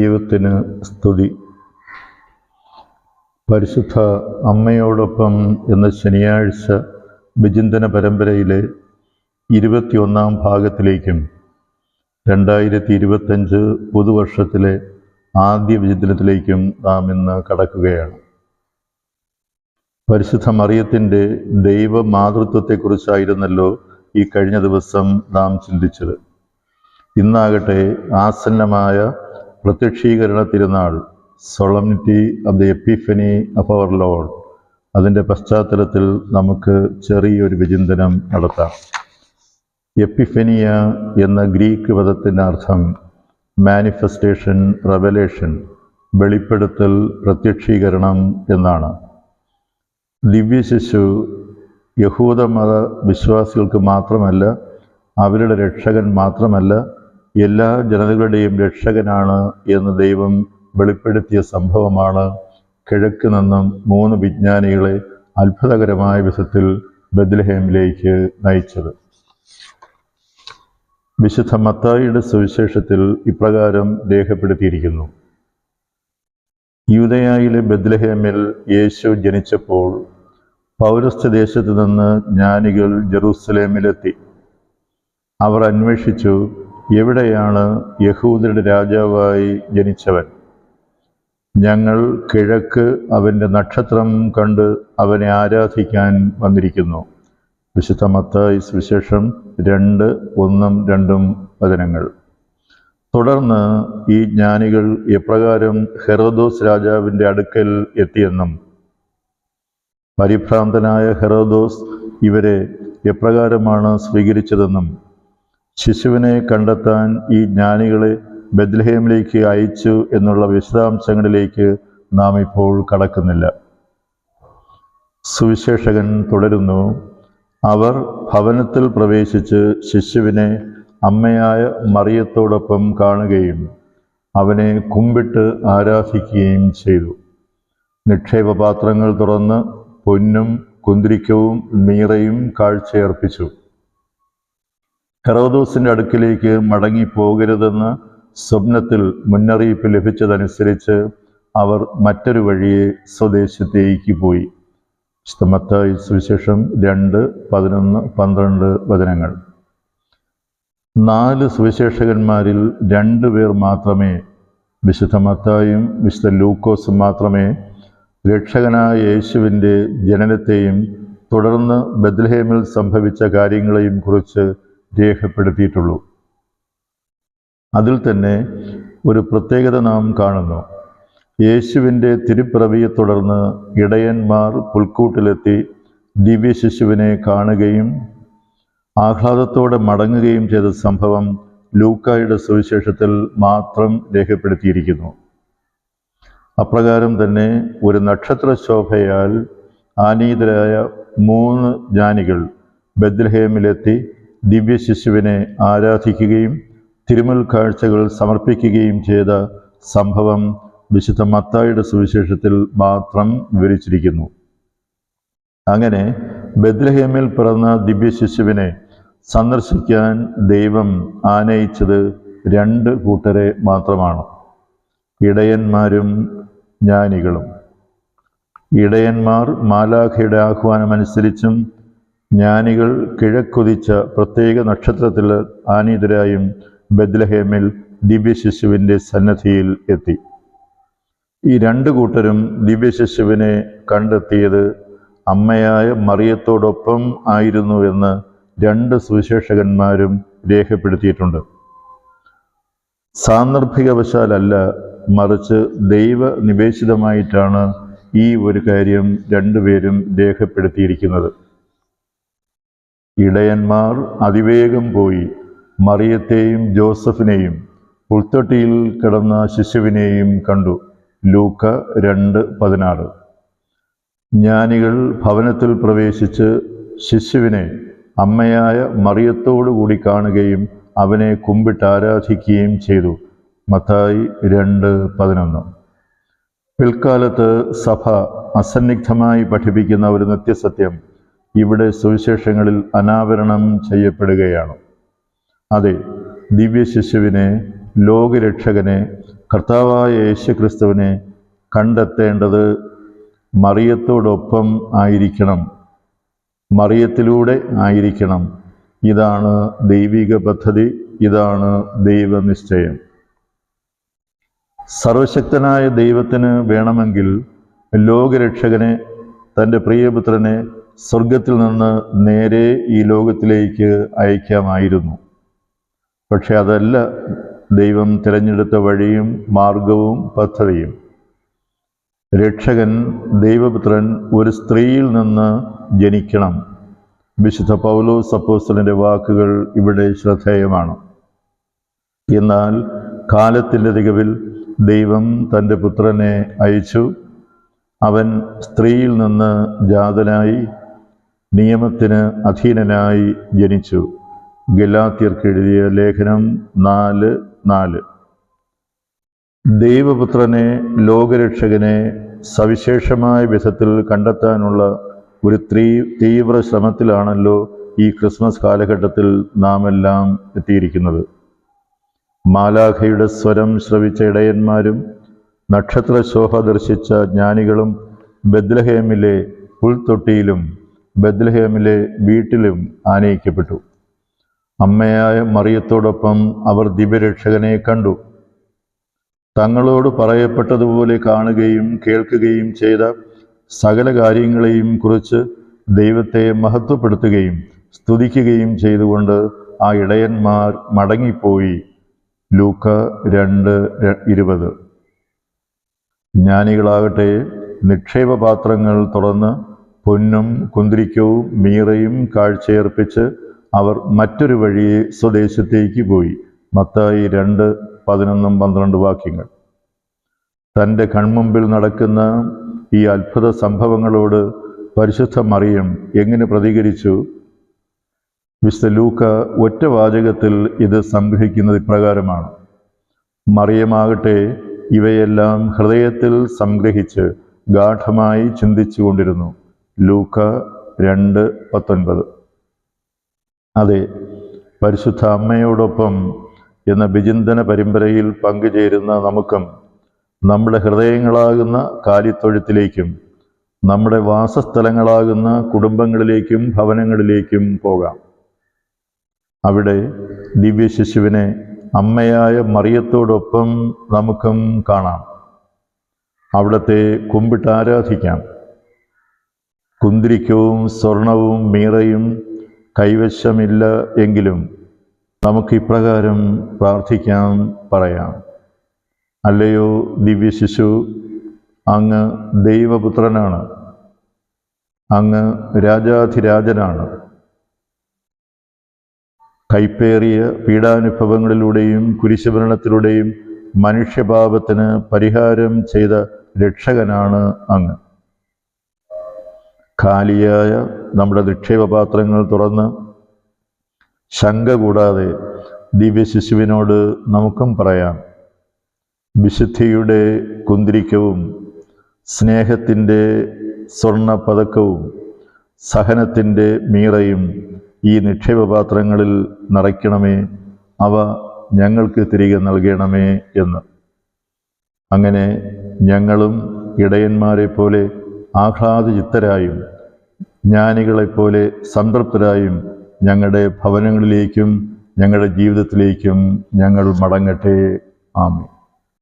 ദൈവത്തിന് സ്തുതി. പരിശുദ്ധ അമ്മയോടൊപ്പം എന്ന ശനിയാഴ്ച വിചിന്തന പരമ്പരയിലെ ഇരുപത്തിയൊന്നാം ഭാഗത്തിലേക്കും രണ്ടായിരത്തി ഇരുപത്തഞ്ച് പുതുവർഷത്തിലെ ആദ്യ വിചിന്തനത്തിലേക്കും നാം ഇന്ന് കടക്കുകയാണ്. പരിശുദ്ധ മറിയത്തിന്റെ ദൈവ മാതൃത്വത്തെക്കുറിച്ചായിരുന്നല്ലോ ഈ കഴിഞ്ഞ ദിവസം നാം ചിന്തിച്ചത്. ഇന്നാകട്ടെ ആസന്നമായ പ്രത്യക്ഷീകരണ തിരുനാൾ solemnity of the epiphany of our lord അതിന്റെ പശ്ചാത്തലത്തിൽ നമുക്ക് ചെറിയൊരു വിചിന്തനം നടത്താം. എപ്പിഫനിയ എന്ന ഗ്രീക്ക് പദത്തിന്റെ അർത്ഥം മാനിഫെസ്റ്റേഷൻ റെവലേഷൻ വെളിപ്പെടുത്തൽ പ്രത്യക്ഷീകരണം എന്നാണ്. ദിവ്യശിശു യഹൂദമത വിശ്വാസികൾക്ക് മാത്രമല്ല അവരുടെ രക്ഷകൻ മാത്രമല്ല എല്ലാ ജനതകളുടെയും രക്ഷകനാണ് എന്ന് ദൈവം വെളിപ്പെടുത്തിയ സംഭവമാണ്. കിഴക്ക് നിന്നും മൂന്ന് വിജ്ഞാനികളെ അത്ഭുതകരമായ വിധത്തിൽ ബദ്ലഹേമിലേക്ക് നയിച്ചത്. വിശുദ്ധ മത്തായിയുടെ സുവിശേഷത്തിൽ ഇപ്രകാരം രേഖപ്പെടുത്തിയിരിക്കുന്നു. യൂതയായിലെ ബദ്ലഹേമിൽ യേശു ജനിച്ചപ്പോൾ പൗരസ്ത്യ ദേശത്തു നിന്ന് ജ്ഞാനികൾ ജെറൂസലേമിലെത്തി. അവർ അന്വേഷിച്ചു എവിടെയാണ് യഹൂദരുടെ രാജാവായി ജനിച്ചവൻ? ഞങ്ങൾ കിഴക്ക് അവന്റെ നക്ഷത്രം കണ്ട് അവനെ ആരാധിക്കാൻ വന്നിരിക്കുന്നു. വിശുദ്ധ മത്തായി സുവിശേഷം രണ്ട് ഒന്നും രണ്ടും വചനങ്ങൾ. തുടർന്ന് ഈ ജ്ഞാനികൾ എപ്രകാരം ഹെറോദോസ് രാജാവിന്റെ അടുക്കൽ എത്തിയെന്നും പരിഭ്രാന്തനായ ഹെറോദോസ് ഇവരെ എപ്രകാരമാണ് സ്വീകരിച്ചതെന്നും ശിശുവിനെ കണ്ടെത്താൻ ഈ ജ്ഞാനികളെ ബദ്ലഹേമിലേക്ക് അയച്ചു എന്നുള്ള വിശദാംശങ്ങളിലേക്ക് നാം ഇപ്പോൾ കടക്കുന്നില്ല. സുവിശേഷകൻ തുടരുന്നു അവർ ഭവനത്തിൽ പ്രവേശിച്ച് ശിശുവിനെ അമ്മയായ മറിയത്തോടൊപ്പം കാണുകയും അവനെ കുമ്പിട്ട് ആരാധിക്കുകയും ചെയ്തു. നിക്ഷേപപാത്രങ്ങൾ തുറന്ന് പൊന്നും കുന്തിരിക്കവും മീറയും കാഴ്ചയർപ്പിച്ചു. ഹെറോദോസിന്റെ അടുക്കിലേക്ക് മടങ്ങി പോകരുതെന്ന് സ്വപ്നത്തിൽ മുന്നറിയിപ്പ് ലഭിച്ചതനുസരിച്ച് അവർ മറ്റൊരു വഴിയെ സ്വദേശത്തേക്ക് പോയി. വിശുദ്ധമത്തായി സുവിശേഷം രണ്ട് പതിനൊന്ന് പന്ത്രണ്ട് വചനങ്ങൾ. നാല് സുവിശേഷകന്മാരിൽ രണ്ട് പേർ മാത്രമേ വിശുദ്ധ മത്തായും വിശുദ്ധ ലൂക്കോസും മാത്രമേ രക്ഷകനായ യേശുവിന്റെ ജനനത്തെയും തുടർന്ന് ബദ്ലഹേമിൽ സംഭവിച്ച കാര്യങ്ങളെയും കുറിച്ച് രേഖപ്പെടുത്തിയിട്ടുള്ളൂ. അതിൽ തന്നെ ഒരു പ്രത്യേകത നാം കാണുന്നു. യേശുവിന്റെ തിരുപ്പിറവിയെ തുടർന്ന് ഇടയന്മാർ പുൽക്കൂട്ടിലെത്തി ദിവ്യശിശുവിനെ കാണുകയും ആഹ്ലാദത്തോടെ മടങ്ങുകയും ചെയ്ത സംഭവം ലൂക്കായുടെ സുവിശേഷത്തിൽ മാത്രം രേഖപ്പെടുത്തിയിരിക്കുന്നു. അപ്രകാരം തന്നെ ഒരു നക്ഷത്ര ശോഭയാൽ ആനീതരായ മൂന്ന് ജ്ഞാനികൾ ബദ്ലഹേമിലെത്തി ദിവ്യശിശുവിനെ ആരാധിക്കുകയും തിരുമൽ കാഴ്ചകൾ സമർപ്പിക്കുകയും ചെയ്ത സംഭവം വിശുദ്ധ മത്തായുടെ സുവിശേഷത്തിൽ മാത്രം വിവരിച്ചിരിക്കുന്നു. അങ്ങനെ ബദ്രഹേമിൽ പിറന്ന ദിവ്യശിശുവിനെ സന്ദർശിക്കാൻ ദൈവം ആനയിച്ചത് രണ്ട് കൂട്ടരെ മാത്രമാണ്. ഇടയന്മാരും ജ്ഞാനികളും. ഇടയന്മാർ മാലാഖയുടെ ആഹ്വാനമനുസരിച്ചും ജ്ഞാനികൾ കിഴക്കുതിച്ച പ്രത്യേക നക്ഷത്രത്തിൽ ആനീതരായും ബദ്ലഹേമിൽ ദിവ്യശിശുവിന്റെ സന്നദ്ധിയിൽ എത്തി. ഈ രണ്ട് കൂട്ടരും ദിവ്യശിശുവിനെ കണ്ടെത്തിയത് അമ്മയായ മറിയത്തോടൊപ്പം ആയിരുന്നു എന്ന് രണ്ട് സുവിശേഷകന്മാരും രേഖപ്പെടുത്തിയിട്ടുണ്ട്. സാന്ദർഭികവശാലല്ല മറിച്ച് ദൈവ നിവേശിതമായിട്ടാണ് ഈ ഒരു കാര്യം രണ്ടുപേരും രേഖപ്പെടുത്തിയിരിക്കുന്നത്. ഇടയന്മാർ അതിവേഗം പോയി. മറിയത്തെയും ജോസഫിനെയും പുൽത്തൊട്ടിയിൽ കിടന്ന ശിശുവിനെയും കണ്ടു. ലൂക്ക രണ്ട് പതിനാറ്. ജ്ഞാനികൾ ഭവനത്തിൽ പ്രവേശിച്ച് ശിശുവിനെ അമ്മയായ മറിയത്തോടു കൂടി കാണുകയും അവനെ കുമ്പിട്ട് ആരാധിക്കുകയും ചെയ്തു. മത്തായി രണ്ട് പതിനൊന്ന്. പിൽക്കാലത്ത് സഭ അസന്നിഗ്ധമായി പഠിപ്പിക്കുന്ന ഒരു നിത്യസത്യം ഇവിടെ സുവിശേഷങ്ങളിൽ അനാവരണം ചെയ്യപ്പെടുകയാണ്. അതെ ദിവ്യ ശിശുവിനെ ലോകരക്ഷകനെ കർത്താവായ യേശു ക്രിസ്തുവിനെ കണ്ടെത്തേണ്ടത് മറിയത്തോടൊപ്പം ആയിരിക്കണം. മറിയത്തിലൂടെ ആയിരിക്കണം. ഇതാണ് ദൈവിക പദ്ധതി ഇതാണ് ദൈവനിശ്ചയം. സർവശക്തനായ ദൈവത്തിന് വേണമെങ്കിൽ ലോകരക്ഷകനെ തന്റെ പ്രിയപുത്രനെ സ്വർഗത്തിൽ നിന്ന് നേരെ ഈ ലോകത്തിലേക്ക് അയക്കാമായിരുന്നു. പക്ഷെ അതല്ല ദൈവം തിരഞ്ഞെടുത്ത വഴിയും മാർഗവും പദ്ധതിയും. രക്ഷകൻ ദൈവപുത്രൻ ഒരു സ്ത്രീയിൽ നിന്ന് ജനിക്കണം. വിശുദ്ധ പൗലോ സപ്പോസ്റ്റലിന്റെ വാക്കുകൾ ഇവിടെ ശ്രദ്ധേയമാണ്. എന്നാൽ കാലത്തിന്റെ തികവിൽ ദൈവം തന്റെ പുത്രനെ അയച്ചു. അവൻ സ്ത്രീയിൽ നിന്ന് ജാതനായി നിയമത്തിന് അധീനനായി ജനിച്ചു. ഗലാത്യർക്ക് എഴുതിയ ലേഖനം നാല് നാല്. ദൈവപുത്രനെ ലോകരക്ഷകനെ സവിശേഷമായ വിധത്തിൽ കണ്ടെത്താനുള്ള ഒരു തീ തീവ്ര ശ്രമത്തിലാണല്ലോ ഈ ക്രിസ്മസ് കാലഘട്ടത്തിൽ നാം എല്ലാം എത്തിയിരിക്കുന്നത്. മാലാഖയുടെ സ്വരം ശ്രവിച്ച ഇടയന്മാരും നക്ഷത്രശോഭ ദർശിച്ച ജ്ഞാനികളും ബദ്ലഹേമിലെ പുൽത്തൊട്ടിയിലും ബദ്ലഹേമിലെ വീട്ടിലും ആനയിക്കപ്പെട്ടു. അമ്മയായ മറിയത്തോടൊപ്പം അവർ ദിവ്യരക്ഷകനെ കണ്ടു. തങ്ങളോട് പറയപ്പെട്ടതുപോലെ കാണുകയും കേൾക്കുകയും ചെയ്ത സകല കാര്യങ്ങളെയും കുറിച്ച് ദൈവത്തെ മഹത്വപ്പെടുത്തുകയും സ്തുതിക്കുകയും ചെയ്തുകൊണ്ട് ആ ഇടയന്മാർ മടങ്ങിപ്പോയി. ലൂക്ക രണ്ട് ഇരുപത്. ജ്ഞാനികളാകട്ടെ നിക്ഷേപപാത്രങ്ങൾ തുറന്ന് പൊന്നും കുന്തിരിക്കവും മീറയും കാഴ്ചയർപ്പിച്ച് അവർ മറ്റൊരു വഴിയെ സ്വദേശത്തേക്ക് പോയി. മത്തായി രണ്ട് പതിനൊന്നും പന്ത്രണ്ട് വാക്യങ്ങൾ. തന്റെ കൺമുമ്പിൽ നടക്കുന്ന ഈ അത്ഭുത സംഭവങ്ങളോട് പരിശുദ്ധ മറിയം എങ്ങനെ പ്രതികരിച്ചു? വിശുദ്ധ ലൂക്ക ഒറ്റ വാചകത്തിൽ ഇത് സംഗ്രഹിക്കുന്നത് ഇപ്രകാരമാണ്. മറിയമാകട്ടെ ഇവയെല്ലാം ഹൃദയത്തിൽ സംഗ്രഹിച്ച് ഗാഠമായി ചിന്തിച്ചു കൊണ്ടിരുന്നു ലൂക്ക രണ്ട് പത്തൊൻപത്. അതെ പരിശുദ്ധ അമ്മയോടൊപ്പം എന്ന വിചിന്തന പരമ്പരയിൽ പങ്കുചേരുന്ന നമുക്കും നമ്മുടെ ഹൃദയങ്ങളാകുന്ന കാലിത്തൊഴുത്തിലേക്കും നമ്മുടെ വാസസ്ഥലങ്ങളാകുന്ന കുടുംബങ്ങളിലേക്കും ഭവനങ്ങളിലേക്കും പോകാം. അവിടെ ദിവ്യശിശുവിനെ അമ്മയായ മറിയത്തോടൊപ്പം നമുക്കും കാണാം. അവിടത്തെ കുമ്പിട്ട് ആരാധിക്കാം. കുന്തിരിക്കവും സ്വർണവും മീറയും കൈവശമില്ല എങ്കിലും നമുക്ക് ഇപ്രകാരം പ്രാർത്ഥിക്കാം പറയാം. അല്ലയോ ദിവ്യശിശു അങ്ങ് ദൈവപുത്രനാണ്. അങ്ങ് രാജാധിരാജനാണ്. കൈപ്പേറിയ പീഡാനുഭവങ്ങളിലൂടെയും കുരിശുഭരണത്തിലൂടെയും മനുഷ്യപാപത്തിന് പരിഹാരം ചെയ്ത രക്ഷകനാണ് അങ്ങ്. ഖാലിയായ നമ്മുടെ നിക്ഷേപപാത്രങ്ങൾ തുറന്ന് ശങ്ക കൂടാതെ ദിവ്യശിശുവിനോട് നമുക്കും പറയാം. വിശുദ്ധിയുടെ കുന്തിരിക്കവും സ്നേഹത്തിന്റെ സ്വർണ പതക്കവും സഹനത്തിന്റെ മീറയും ഈ നിക്ഷേപപാത്രങ്ങളിൽ നിറയ്ക്കണമേ അവ ഞങ്ങൾക്ക് തിരികെ നൽകണമേ എന്ന്. അങ്ങനെ ഞങ്ങളും ഇടയന്മാരെ പോലെ ആഹ്ലാദചിത്തരായും ജ്ഞാനികളെപ്പോലെ സംതൃപ്തരായും ഞങ്ങളുടെ ഭവനങ്ങളിലേക്കും ഞങ്ങളുടെ ജീവിതത്തിലേക്കും ഞങ്ങൾ മടങ്ങട്ടെ. ആമേ